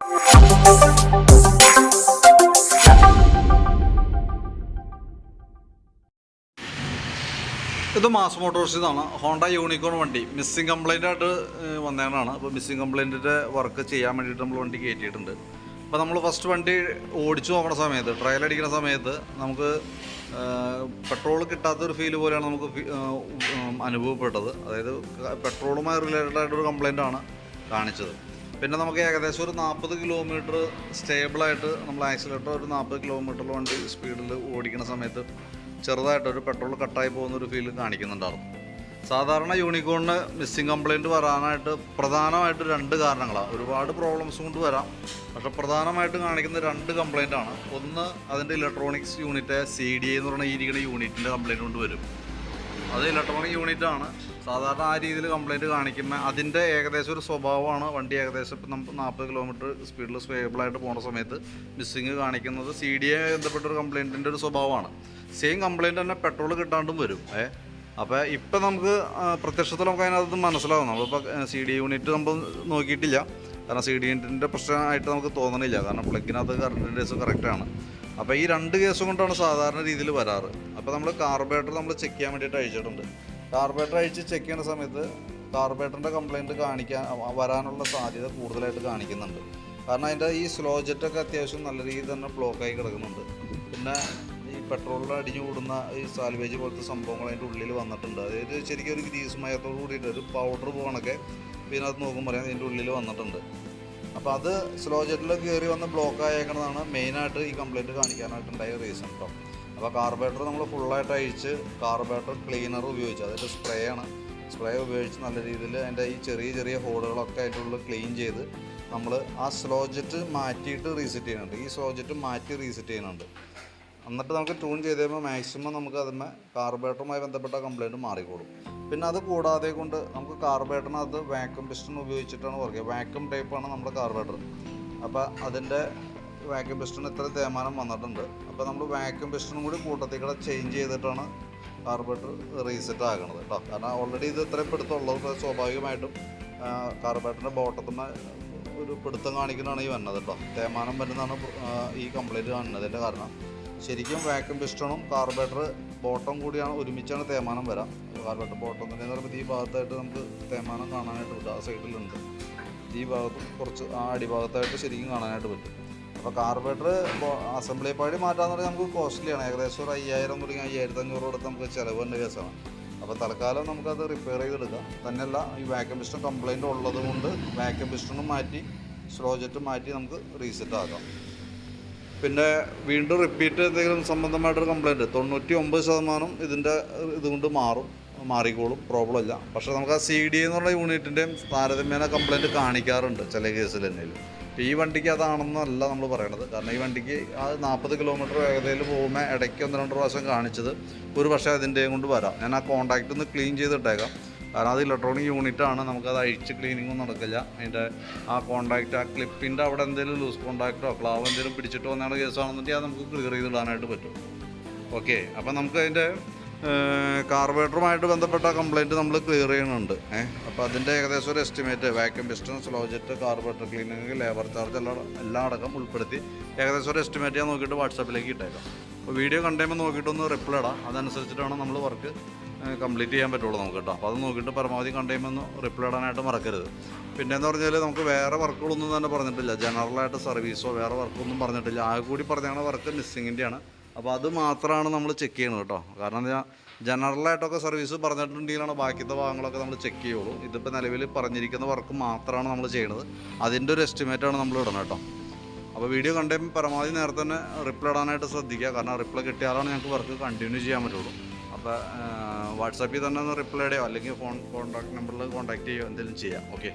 ഇത് മാസ് മോട്ടോഴ്സിൽ നിന്നാണ് ഹോണ്ട യൂണിക്കോൺ വണ്ടി. മിസ്സിംഗ് കംപ്ലൈന്റ് ആയിട്ട് വന്നതാണ് അപ്പോൾ മിസ്സിംഗ് കംപ്ലൈന്റിന്റെ വർക്ക് ചെയ്യാൻ വേണ്ടിയിട്ട് നമ്മൾ വണ്ടി കയറ്റിയിട്ടുണ്ട് അപ്പോൾ നമ്മൾ ഫസ്റ്റ് വണ്ടി ഓടിച്ചു നോക്കുന്ന സമയത്ത് ട്രയൽ അടിക്കുന്ന സമയത്ത് നമുക്ക് പെട്രോൾ കിട്ടാത്തൊരു ഫീൽ പോലെയാണ് നമുക്ക് അനുഭവപ്പെട്ടത്. അതായത് പെട്രോളുമായി റിലേറ്റഡ് ആയിട്ടൊരു കംപ്ലൈന്റ് ആണ് കാണിച്ചത്. പിന്നെ നമുക്ക് ഏകദേശം ഒരു നാൽപ്പത് കിലോമീറ്റർ സ്റ്റേബിളായിട്ട് നമ്മൾ ആക്സിലേറ്റർ ഒരു നാൽപ്പത് കിലോമീറ്ററിൽ വണ്ടി സ്പീഡിൽ ഓടിക്കുന്ന സമയത്ത് ചെറുതായിട്ട് ഒരു പെട്രോൾ കട്ടായി പോകുന്ന ഒരു ഫീൽ കാണിക്കുന്നുണ്ടായിരുന്നു. സാധാരണ യൂണിക്കോണിന് മിസ്സിംഗ് കംപ്ലൈന്റ് വരാനായിട്ട് പ്രധാനമായിട്ട് രണ്ട് കാരണങ്ങളാണ് ഒരുപാട് പ്രോബ്ലംസ് കൊണ്ട് വരാം. പക്ഷെ പ്രധാനമായിട്ട് കാണിക്കുന്ന രണ്ട് കംപ്ലൈന്റ് ആണ്. ഒന്ന് അതിന്റെ ഇലക്ട്രോണിക്സ് യൂണിറ്റ് സി ഡി എന്ന് പറയുന്ന ഈ ഇരിക്കുന്ന യൂണിറ്റിന്റെ കംപ്ലൈന്റ് കൊണ്ട് വരും. അത് ഇലക്ട്രോണിക് യൂണിറ്റ് ആണ് സാധാരണ ആ രീതിയിൽ കംപ്ലൈന്റ് കാണിക്കുന്ന അതിന്റെ ഏകദേശം ഒരു സ്വഭാവമാണ്. വണ്ടി ഏകദേശം ഇപ്പം നമുക്ക് നാൽപ്പത് കിലോമീറ്റർ സ്പീഡിൽ സ്റ്റേബിളായിട്ട് പോകുന്ന സമയത്ത് മിസ്സിങ് കാണിക്കുന്നത് സി ഡി എ ബന്ധപ്പെട്ട ഒരു ഒരു സ്വഭാവമാണ്. സെയിം കംപ്ലൈന്റ് തന്നെ പെട്രോൾ കിട്ടാണ്ടും വരും. ഏ? അപ്പോൾ ഇപ്പം നമുക്ക് പ്രത്യക്ഷത്തിൽ നമുക്ക് അതിനകത്ത് മനസ്സിലാവും നമ്മളിപ്പോൾ സി ഡി യൂണിറ്റ് നമ്മൾ നോക്കിയിട്ടില്ല. കാരണം സി ഡി യൂണിറ്റിന്റെ പ്രശ്നമായിട്ട് നമുക്ക് തോന്നണില്ല. കാരണം പ്ലഗിനകത്ത് കറണ്ടിന്റെ ഡേസ് കറക്റ്റാണ് അപ്പോൾ ഈ രണ്ട് കേസും കൊണ്ടാണ് സാധാരണ രീതിയിൽ വരാറ്. അപ്പോൾ നമ്മൾ കാർബേറ്റർ നമ്മൾ ചെക്ക് ചെയ്യാൻ വേണ്ടിയിട്ട് അയച്ചിട്ടുണ്ട്. കാർബേറ്റർ അയച്ച് ചെക്ക് ചെയ്യുന്ന സമയത്ത് കാർബേറ്ററിന്റെ കംപ്ലയിന്റ് കാണിക്കാൻ വരാനുള്ള സാധ്യത കൂടുതലായിട്ട് കാണിക്കുന്നുണ്ട്. കാരണം അതിന്റെ ഈ സ്ലോ ജെറ്റൊക്കെ അത്യാവശ്യം നല്ല രീതിയിൽ തന്നെ ബ്ലോക്കായി കിടക്കുന്നുണ്ട്. പിന്നെ ഈ പെട്രോളിൽ അടിഞ്ഞു കൂടുന്ന ഈ സാൽവേജ് പോലത്തെ സംഭവങ്ങൾ അതിന്റെ ഉള്ളിൽ വന്നിട്ടുണ്ട്. അതായത് ശരിക്കും ഒരു ഗ്രീസ് മയത്തോട് കൂടിയിട്ട് ഒരു പൗഡർ പോകണൊക്കെ അത് നോക്കുമ്പോൾ ഇതിന്റെ ഉള്ളിൽ വന്നിട്ടുണ്ട്. അപ്പോൾ അത് സ്ലോ ജെറ്റിൽ കയറി വന്ന് ബ്ലോക്ക് ആയേക്കുന്നതാണ് മെയിനായിട്ട് ഈ കംപ്ലൈന്റ് കാണിക്കാനായിട്ടുണ്ടായ റീസൺ കേട്ടോ അപ്പോൾ കാർബേറ്റർ നമ്മൾ ഫുള്ളായിട്ട് അഴിച്ച് കാർബേറ്റർ ക്ലീനർ ഉപയോഗിച്ച്. അതായത് സ്പ്രേ ആണ്. സ്പ്രേ ഉപയോഗിച്ച് നല്ല രീതിയിൽ അതിന്റെ ഈ ചെറിയ ചെറിയ ഹോളുകളൊക്കെ ആയിട്ടുള്ള ക്ലീൻ ചെയ്ത് നമ്മൾ ആ സ്ലോ ജെറ്റ് മാറ്റിയിട്ട് റീസെറ്റ് ചെയ്യുന്നുണ്ട്. ഈ സ്ലോ ജെറ്റ് മാറ്റി റീസെറ്റ് ചെയ്യുന്നുണ്ട്. എന്നിട്ട് നമുക്ക് ട്യൂൺ ചെയ്ത് കഴിയുമ്പോൾ മാക്സിമം നമുക്ക് അതിന്മേ കാർബേറ്ററുമായി ബന്ധപ്പെട്ട കംപ്ലൈന്റ് മാറിക്കോളും. പിന്നെ അത് കൂടാതെ കൊണ്ട് നമുക്ക് കാർബറേറ്ററിനകത്ത് വാക്യൂം പിസ്റ്റൺ ഉപയോഗിച്ചിട്ടാണ് വർക്ക് ചെയ്യുക. വാക്യൂം ടൈപ്പാണ് നമ്മുടെ കാർബറേറ്റർ അപ്പോൾ അതിന്റെ വാക്യൂം പിസ്റ്റൺ ഇത്ര തേമാനം വന്നിട്ടുണ്ട്. അപ്പോൾ നമ്മൾ വാക്യൂം പിസ്റ്റണും കൂടി കൂട്ടത്തിൽ കൂടെ ചേഞ്ച് ചെയ്തിട്ടാണ് കാർബറേറ്റർ റീസെറ്റ് ആകണത് കേട്ടോ കാരണം ഓൾറെഡി ഇത് ഇത്രയും പിടുത്തമുള്ളത് സ്വാഭാവികമായിട്ടും കാർബറേറ്ററിന്റെ ബോട്ടത്തുമ്മ ഒരു പിടുത്തം കാണിക്കുന്നതാണ് ഈ വന്നത് കേട്ടോ തേമാനം വരുന്നതാണ് ഈ കംപ്ലൈന്റ് കാണുന്നതിന്റെ കാരണം. ശരിക്കും വാക്യൂം പിസ്റ്റണും കാർബറേറ്റർ ബോട്ടം കൂടിയാണ് ഒരുമിച്ചാണ് തേമാനം വരാം. കാർബറേറ്റർ ബോട്ടം തന്നെ എന്ന് പറയുമ്പോൾ ഈ ഭാഗത്തായിട്ട് നമുക്ക് തേമാനം കാണാനായിട്ട് പറ്റും. ആ സൈഡിലുണ്ട്. ഈ ഭാഗത്തും കുറച്ച് ആ അടിഭാഗത്തായിട്ട് ശരിക്കും കാണാനായിട്ട് പറ്റും. അപ്പോൾ കാർബറേറ്റർ അസംബ്ലി പാടി മാറ്റാന്ന് പറഞ്ഞാൽ നമുക്ക് കോസ്റ്റ്ലിയാണ്. ഏകദേശം ഒരു അയ്യായിരം തുടങ്ങി അയ്യായിരത്തി അഞ്ഞൂറ് കൊടുത്ത് നമുക്ക് ചിലവ് ചിലവുണ്ട് കേസാണ്. അപ്പോൾ തൽക്കാലം നമുക്കത് റിപ്പയർ ചെയ്തെടുക്കാം. തന്നെയല്ല ഈ വാക്യം പിസ്റ്റൺ കംപ്ലൈന്റ് ഉള്ളത് കൊണ്ട് വാക്യം പിസ്റ്റണും മാറ്റി സ്ലോ ജെറ്റ് മാറ്റി നമുക്ക് റീസെറ്റ് ആക്കാം. പിന്നെ വീണ്ടും റിപ്പീറ്റ് എന്തെങ്കിലും സംബന്ധമായിട്ടൊരു കംപ്ലയിന്റ് തൊണ്ണൂറ്റി ഒമ്പത് ശതമാനം ഇതിന്റെ ഇതുകൊണ്ട് മാറും മാറിക്കോളും പ്രോബ്ലം ഇല്ല. പക്ഷേ നമുക്ക് ആ സി ഡി എന്ന് പറഞ്ഞ യൂണിറ്റിന്റെയും താരതമ്യേന കംപ്ലയിന്റ് കാണിക്കാറുണ്ട് ചില കേസിൽ തന്നെയും ഇപ്പോൾ ഈ വണ്ടിക്ക് അതാണെന്നല്ല നമ്മൾ പറയണത്. കാരണം ഈ വണ്ടിക്ക് ആ നാൽപ്പത് കിലോമീറ്റർ വേഗതയിൽ പോകുമ്പോൾ ഇടയ്ക്ക് ഒന്ന് രണ്ട് പ്രാവശ്യം കാണിച്ചത് ഒരു പക്ഷേ അതിന്റെയും കൊണ്ട് വരാം. ഞാൻ ആ കോണ്ടാക്റ്റ് ഒന്ന് ക്ലീൻ ചെയ്തിട്ടേക്കാം. കാരണം അത് ഇലക്ട്രോണിക് യൂണിറ്റ് ആണ്. നമുക്കത് അഴിച്ച് ക്ലീനിങ്ങും നടക്കില്ല. അതിന്റെ ആ കോൺടാക്റ്റ് ആ ക്ലിപ്പിന്റെ അവിടെ എന്തെങ്കിലും ലൂസ് കോൺടാക്റ്റോ ക്ലാവ് എന്തെങ്കിലും പിടിച്ചിട്ട് വന്നാണ് കേസാണെന്നുണ്ടെങ്കിൽ അത് നമുക്ക് ക്ലിയർ ചെയ്തിടാനായിട്ട് പറ്റും. ഓക്കെ അപ്പം നമുക്ക് അതിന്റെ കാർബറേറ്ററുമായിട്ട് ബന്ധപ്പെട്ട കംപ്ലയിന്റ് നമ്മൾ ക്ലിയർ ചെയ്യുന്നുണ്ട്. ഏഹ് അപ്പോൾ അതിന്റെ ഏകദേശം ഒരു estimate vacuum piston slow jet carburettor cleaning labour charge എല്ലാം എല്ലാം അടക്കം ഉൾപ്പെടുത്തി ഏകദേശം ഒരു എസ്റ്റിമേറ്റ് ഞാൻ നോക്കിയിട്ട് വാട്സാപ്പിലേക്ക് ഇട്ടേക്കാം. അപ്പോൾ വീഡിയോ കണ്ടുമ്പോൾ നോക്കിയിട്ടൊന്ന് റിപ്ലൈ ഇടാം. അതനുസരിച്ചിട്ടാണ് നമ്മൾ വർക്ക് കംപ്ലീറ്റ് ചെയ്യാൻ പറ്റുള്ളൂ നമുക്ക് കേട്ടോ. അപ്പോൾ അത് നോക്കിയിട്ട് പരമാവധി കണ്ടെയ്മെന്ന് റിപ്ലൈ ഇടാനായിട്ട് മറക്കരുത്. പിന്നെ എന്ന് പറഞ്ഞാൽ നമുക്ക് വേറെ വർക്കുകളൊന്നും തന്നെ പറഞ്ഞിട്ടില്ല. ജനറലായിട്ട് സർവീസോ വേറെ വർക്കൊന്നും പറഞ്ഞിട്ടില്ല. ആകെ കൂടി പറഞ്ഞാണ് വർക്ക് മിസ്സിങ്ങിന്റെയാണ് അപ്പോൾ അത് മാത്രമാണ് നമ്മൾ ചെക്ക് ചെയ്യുന്നത് കേട്ടോ. കാരണം എന്താ ജനറലായിട്ടൊക്കെ സർവീസ് പറഞ്ഞിട്ടുണ്ടെങ്കിലാണ് ബാക്കിയത്തെ ഭാഗങ്ങളൊക്കെ നമ്മൾ ചെക്ക് ചെയ്യുള്ളൂ. ഇതിപ്പോൾ നിലവിൽ പറഞ്ഞിരിക്കുന്ന വർക്ക് മാത്രമാണ് നമ്മൾ ചെയ്യണത്. അതിന്റെ ഒരു എസ്റ്റിമേറ്റാണ് നമ്മൾ ഇടണം കേട്ടോ. അപ്പോൾ വീഡിയോ കണ്ടുമ്പോൾ പരമാവധി നേരത്തെ തന്നെ റിപ്ലൈ ഇടാനായിട്ട് ശ്രദ്ധിക്കുക. കാരണം റിപ്ലൈ കിട്ടിയാലാണ് ഞങ്ങൾക്ക് വർക്ക് കണ്ടിന്യൂ ചെയ്യാൻ പറ്റുള്ളൂ. അപ്പോൾ വാട്സാപ്പിൽ തന്നെ ഒന്ന് റിപ്ലൈ ഇടുകയോ അല്ലെങ്കിൽ ഫോൺ കോൺടാക്ട് നമ്പറിൽ കോൺടാക്ട് ചെയ്യുകയോ? എന്തെങ്കിലും ചെയ്യാം. ഓക്കെ